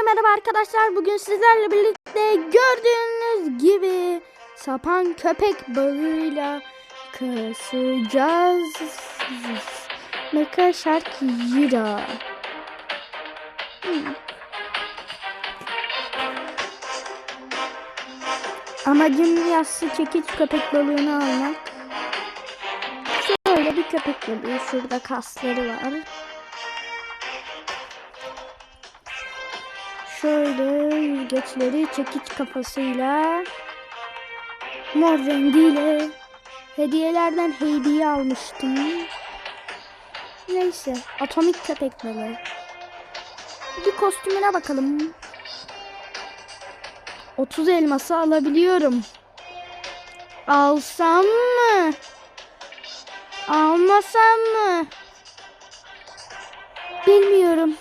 Herkese merhaba arkadaşlar. Bugün sizlerle birlikte gördüğünüz gibi sapan köpek balığıyla kasacağız. Mecha Shark Yira. Hmm. Amacım yassı çekiç köpek balığını almak. Şöyle bir köpek balığı. Şurada kasları var. Şöyle yüzgeçleri çekiç kafasıyla mor rengiyle hediyelerden hediye almıştım. Neyse atomik köpek. Bir kostümüne bakalım. 30 elması alabiliyorum. Alsam mı? Almasam mı? Bilmiyorum.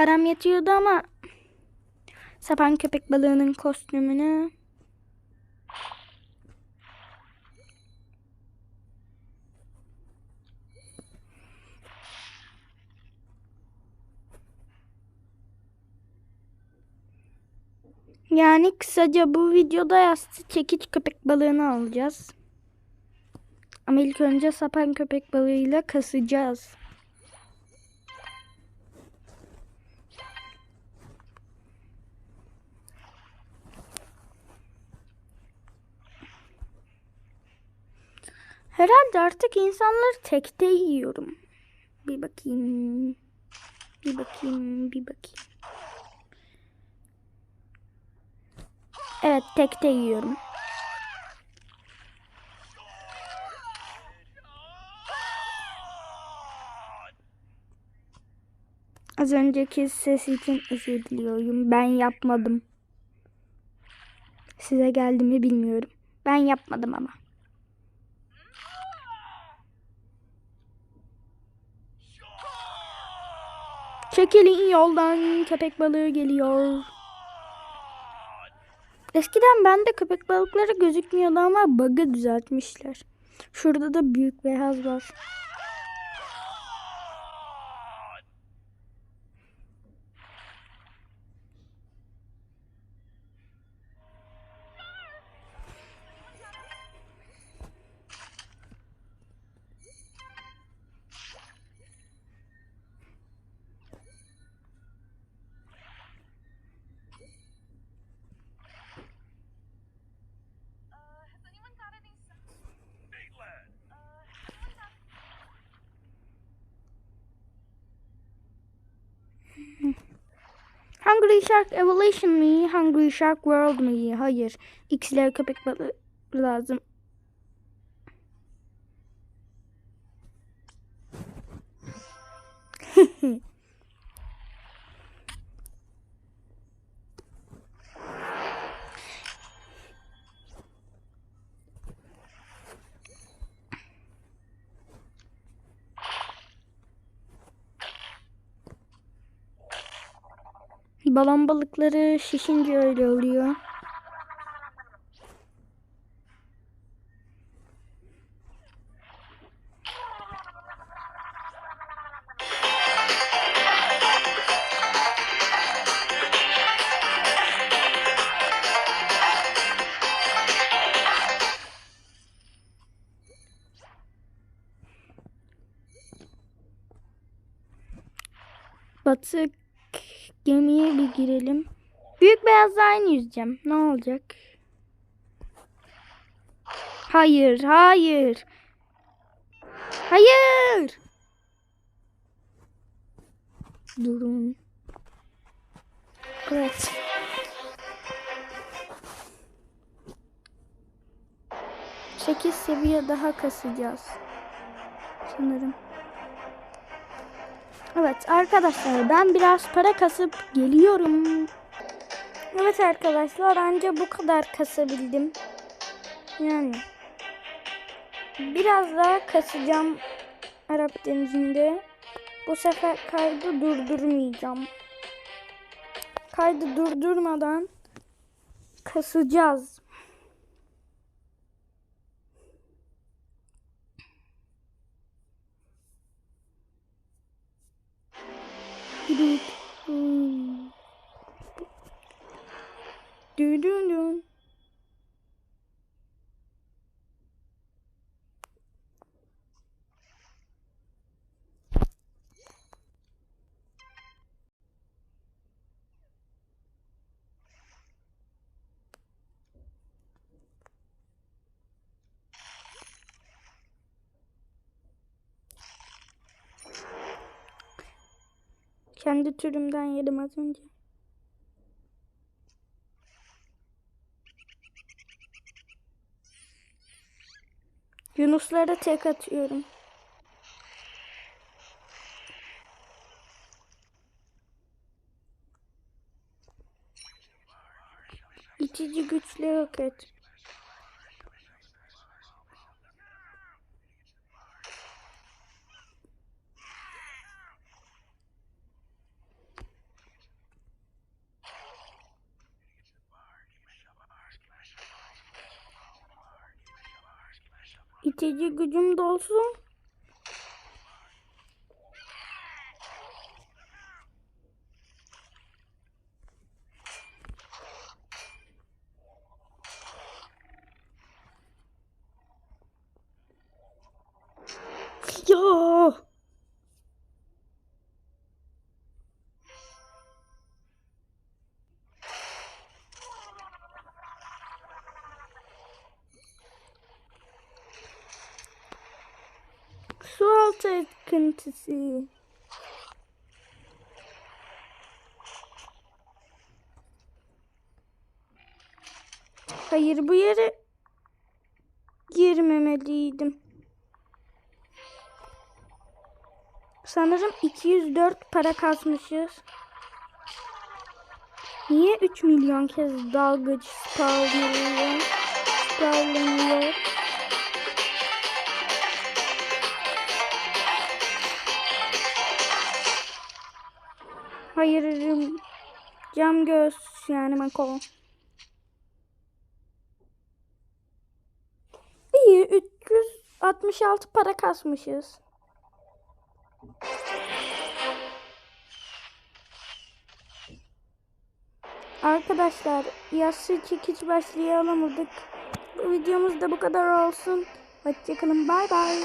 Param yetiyordu ama sapan köpek balığının kostümünü Yani kısaca bu videoda yassı çekiç köpek balığını alacağız. Ama ilk önce sapan köpek balığıyla kasacağız. Herhalde artık insanları tekte yiyorum. Bir bakayım. Bir bakayım, bir bakayım. Evet, tekte yiyorum. Az önceki ses için özür diliyorum. Ben yapmadım. Size geldi mi bilmiyorum. Ben yapmadım ama. Çekilin yoldan köpek balığı geliyor. Eskiden bende köpek balıkları gözükmüyordu ama bug'ı düzeltmişler. Şurada da büyük beyaz var. Hungry Shark Evolution mi? Hungry Shark World mi? Hayır. X'ler köpek balığı lazım. Balon balıkları şişince öyle oluyor. Batık gemiye bir girelim. Büyük beyazla aynı yüzeceğim. Ne olacak? Hayır, hayır. Hayır. Durun. Evet. Sekiz seviye daha kasacağız. Sanırım. Evet arkadaşlar ben biraz para kasıp geliyorum. Evet arkadaşlar anca bu kadar kasabildim. Yani Biraz daha kasacağım Arap Denizi'nde. Bu sefer kaydı durdurmayacağım. Kaydı durdurmadan kasacağız. Dü dü dü. Kendi türümden yedim az önce. Yunuslara tek atıyorum. İtici güçle yok et. İtici gücüm dolsun. Ya. Su altı akıntısı. Hayır bu yere girmemeliydim. Sanırım 204 para kasmışız. Niye 3 milyon kez dalgıç spawnlanıyor? Spawnlanıyor. Hayır cam göz yani Mako. İyi 366 para kasmışız. Arkadaşlar yassı çekiç başlayalamadık. Bu videomuz da bu kadar olsun. Hoşçakalın bay bay.